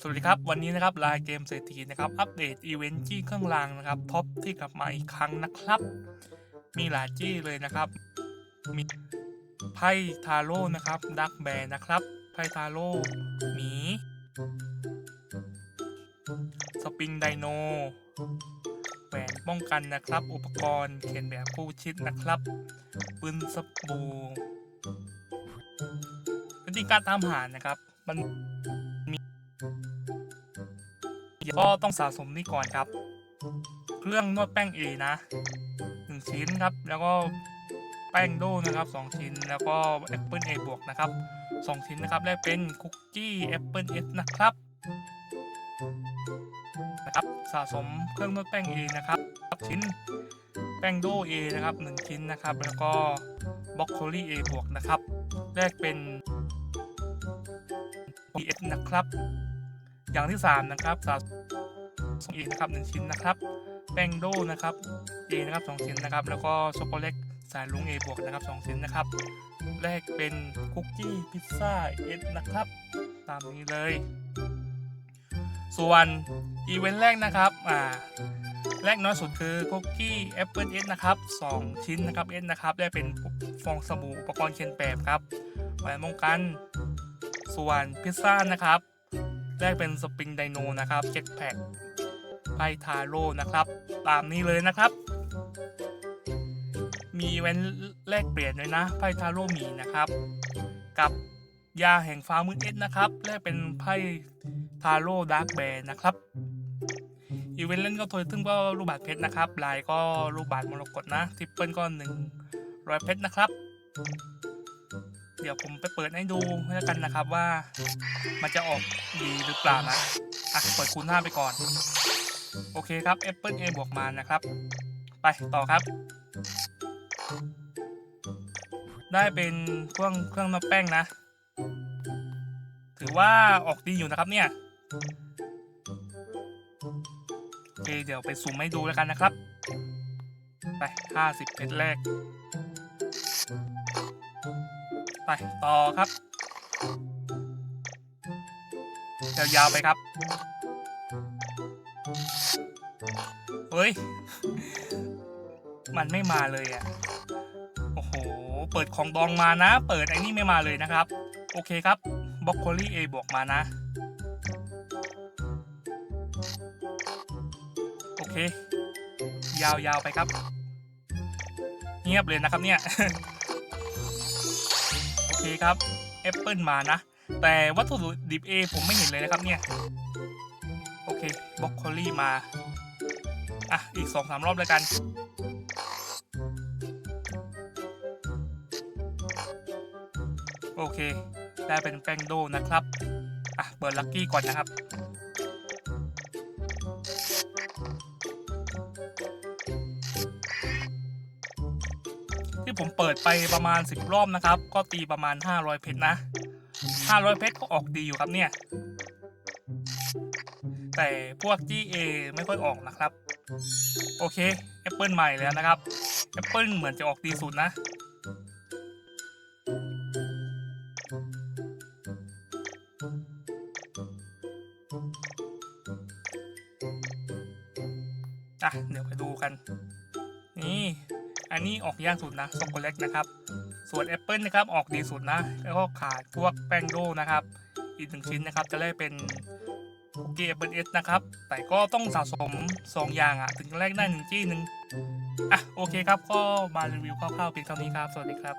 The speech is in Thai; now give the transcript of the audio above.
สวัสดีครับ วันนี้นะครับลายเกมเศรษฐีนะครับ อัปเดตอีเวนต์จี้เครื่องรางนะครับ ท็อปที่กลับมาอีกครั้งนะครับ มีหลายจี้เลยนะครับ มีไพ่ทาโร่นะครับ ดักแบร์นะครับ ไพ่ทาโร่หมีสปริงไดโนแหวนป้องกันนะครับ อุปกรณ์เขียนแบบคู่ชิดนะครับปืนสบู่ วิธีการตามหานะครับ มันมีก็ต้องสะสมนี่ก่อนครับ เครื่องนวดแป้งเอนะหนึ่งชิ้นครับ แล้วก็แป้งโดนะครับสองชิ้นแล้วก็แอปเปิลเอบวกนะครับสองชิ้นนะครับแลกเป็นคุกกี้แอปเปิลเอสนะครับนะครับ สะสมเครื่องนวดแป้งเอนะครับชิ้น ป้งโดเอนะครับหนึ่งชิ้นนะครับ แล้วก็บล็อกโคลี่เอบวกนะครับแลกเป็น PS นะครับ อย่างที่ 3 นะครับสะสมเอนะครับ 1 ชิ้นนะครับ แป้งโดนะครับเอนะครับ 2 ชิ้นนะครับ แล้วก็ช็อกโกแลตสายลุงเอบวกนะครับ 2 ชิ้นนะครับ แรกเป็นคุกกี้พิซซ่าเอสนะครับ ตามนี้เลย ส่วนอีเวนต์แรกนะครับ อ่า แรกน้อยสุดคือคุกกี้แอปเปิลเอสนะครับ 2 ชิ้นนะครับเอสนะครับได้เป็นฟองสบู่อุปกรณ์เคียนแบบครับแหวนป้องกัน ส่วนพิซซ่านะครับได้เป็นสปริงไดโนนะครับเจ็ตแพ็กไพทาโร่นะครับ ตามนี้เลยนะครับ มีเว้นแลกเปลี่ยนด้วยนะไพทาโร่หมีนะครับ กับยาแห่งฟ้ามืดเอ็ดนะครับแลกเป็นไพทาโร่ดาร์กแบร์นะครับ อีเวนต์เล่นก็โทยซึ่งก็รูปบาทเพชรนะครับลายก็รูปบาทมรกตนะทิปเปิลก็หนึ่งร้อยเพชรนะครับ เดี๋ยวผมไปเปิดให้ดูแล้วกันนะครับว่า มันจะออกดีหรือเปล่านะอะเปิดคูณห้าไปก่อน โอเคครับ Apple A บวกมานะครับ ไปต่อครับ ได้เป็นเครื่องเครื่องนวดแป้งนะ ถือว่าออกดีอยู่นะครับเนี่ย เคเดี๋ยวไปซูมให้ดูแล้วกันนะครับ ไปห้าสิบเพชรแรก ไปต่อครับยาวๆไปครับ เฮ้ย มันไม่มาเลยอะ โอ้โห เปิดของดองมานะ เปิดไอ้นี่ไม่มาเลยนะครับ โอเคครับบล็อกโคลี่เอบวกมานะ เค ยาวๆไปครับ เงียบเลยนะครับเนี่ย โอเคครับแอปเปิลมานะ แต่วัตถุดิบเอผมไม่เห็นเลยนะครับเนี่ย โอเคบล็อกโคลี่มา อะ อีกสองสามรอบเลยกันโอเค ได้เป็นแป้งโดนะครับ อะ เปิดลัคกี้ก่อนนะครับ ที่ผมเปิดไปประมาณ 10 รอบนะครับ ก็ตีประมาณ 500 เพชรนะ 500 เพชรก็ออกดีอยู่ครับเนี่ย แต่พวก GA ไม่ค่อยออกนะครับ โอเค Apple ใหม่แล้วนะครับ Apple เหมือนจะออกดีสุดนะอะเดี๋ยวไปดูกัน นี่ อันนี้ออกยากสุดนะช็อกโกแลตนะครับ ส่วนแอปเปิลนะครับออกดีสุดนะ แล้วก็ขาดพวกแป้งโดนะครับ อีกหนึ่งชิ้นนะครับจะได้เป็นคุกกี้แอปเปิลเอสนะครับ แต่ก็ต้องสะสม 2 อย่างอะ่ะ ถึงจะแลกได้หนึ่งจี้หนึ่งอะโอเคครับก็มารีวิวคร่าวๆเพียงเท่านี้ครับ สวัสดีครับ